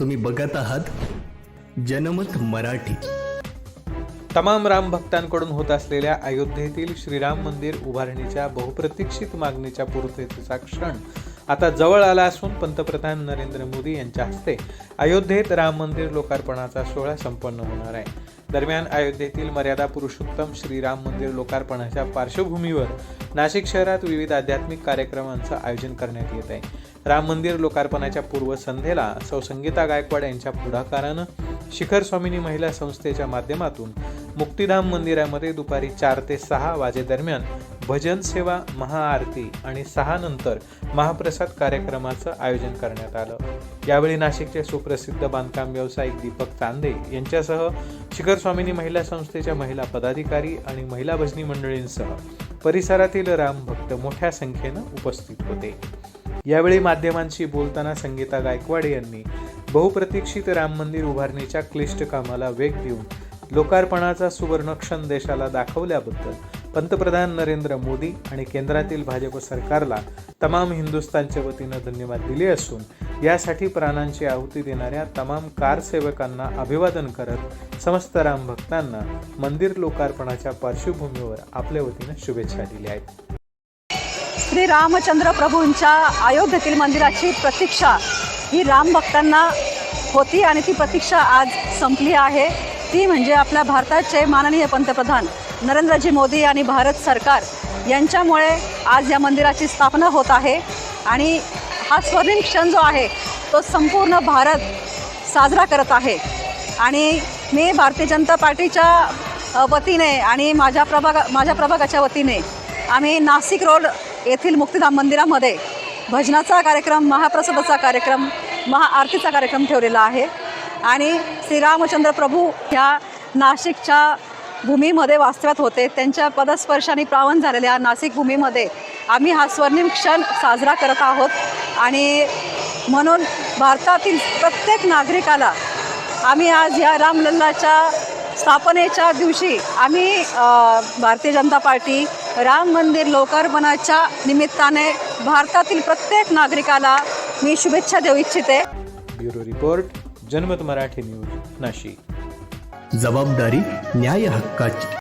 तुम्ही बघत आहात जनमत मराठी. तमाम राम भक्तांकडून होत असलेल्या अयोध्येतील श्रीराम मंदिर उभारणीच्या बहुप्रतीक्षित मागणीच्या पूर्ततेचा क्षण. आता जवळ आला असून पंतप्रधान नरेंद्र मोदी यांच्या हस्ते अयोध्येत राम मंदिर लोकार्पणाचा सोहळा संपन्न होणार आहे. दरम्यान अयोध्येतील मर्यादा पुरुषोत्तम श्रीराम मंदिर लोकार्पणाच्या पार्श्वभूमीवर नाशिक शहरात विविध आध्यात्मिक कार्यक्रमांचं आयोजन करण्यात येत आहे. राम मंदिर लोकार्पणाच्या पूर्वसंध्येला सौ संगीता गायकवाड यांच्या पुढाकारानं शिखर स्वामिनी महिला संस्थेच्या माध्यमातून मुक्तिधाम मंदिरामध्ये दुपारी चार ते सहा वाजेदरम्यान भजन सेवा महाआरती आणि सहा नंतर महाप्रसाद कार्यक्रमाचं आयोजन करण्यात आलं. यावेळी नाशिकचे सुप्रसिद्ध बांधकाम व्यावसायिक दीपक चांदे यांच्यासह शिखर स्वामिनी महिला संस्थेच्या महिला पदाधिकारी आणि महिला भजनी मंडळींसह परिसरातील राम भक्त मोठ्या संख्येनं उपस्थित होते. यावेळी माध्यमांशी बोलताना संगीता गायकवाड यांनी बहुप्रतीक्षित राम मंदिर उभारणीच्या क्लिष्ट कामाला वेग देऊन लोकार्पणाचा सुवर्णक्षण देशाला दाखवल्याबद्दल पंतप्रधान नरेंद्र मोदी आणि केंद्रातील भाजप सरकारला तमाम हिंदुस्थानच्या वतीनं धन्यवाद दिले असून यासाठी प्राणांची आहुती देणाऱ्या तमाम कारसेवकांना अभिवादन करत समस्त राम भक्तांना मंदिर लोकार्पणाच्या पार्श्वभूमीवर आपल्या वतीनं शुभेच्छा दिल्या आहेत. श्री रामचंद्र प्रभूंच्या अयोध्येतील मंदिराची प्रतीक्षा ही राम भक्तांना होती आणि ती प्रतीक्षा आज संपली आहे. ती म्हणजे आपल्या भारताचे माननीय पंतप्रधान नरेंद्रजी मोदी आणि भारत सरकार यांच्यामुळे आज या मंदिराची स्थापना होत आहे. आणि हा स्वर्णिम क्षण जो आहे तो संपूर्ण भारत साजरा करत आहे. आणि मी भारतीय जनता पार्टीच्या वतीने आणि माझ्या प्रभागा माझ्या प्रभागाच्या वतीने आम्ही नाशिक रोड येथील मुक्तिधाम मंदिरामध्ये भजनाचा कार्यक्रम महाप्रसादाचा कार्यक्रम महाआरतीचा कार्यक्रम ठेवलेला आहे. आणि श्रीरामचंद्र प्रभू ह्या नाशिकच्या भूमीमध्ये वास्तव्यात होते. त्यांच्या पदस्पर्शाने प्रावण झालेल्या नाशिक भूमीमध्ये आम्ही हा स्वर्णिम क्षण साजरा करत आहोत. आणि म्हणून भारतातील प्रत्येक नागरिकाला आम्ही आज या रामलल्लाच्या स्थापनेच्या दिवशी आम्ही भारतीय जनता पार्टी राम मंदिर लोकार्पणाच्या निमित्ताने भारतातील प्रत्येक नागरिकाला मी शुभेच्छा देऊ इच्छिते. ब्युरो रिपोर्ट जनमत मराठी न्यूज नाशिक. जबाबदारी न्याय हक्काची.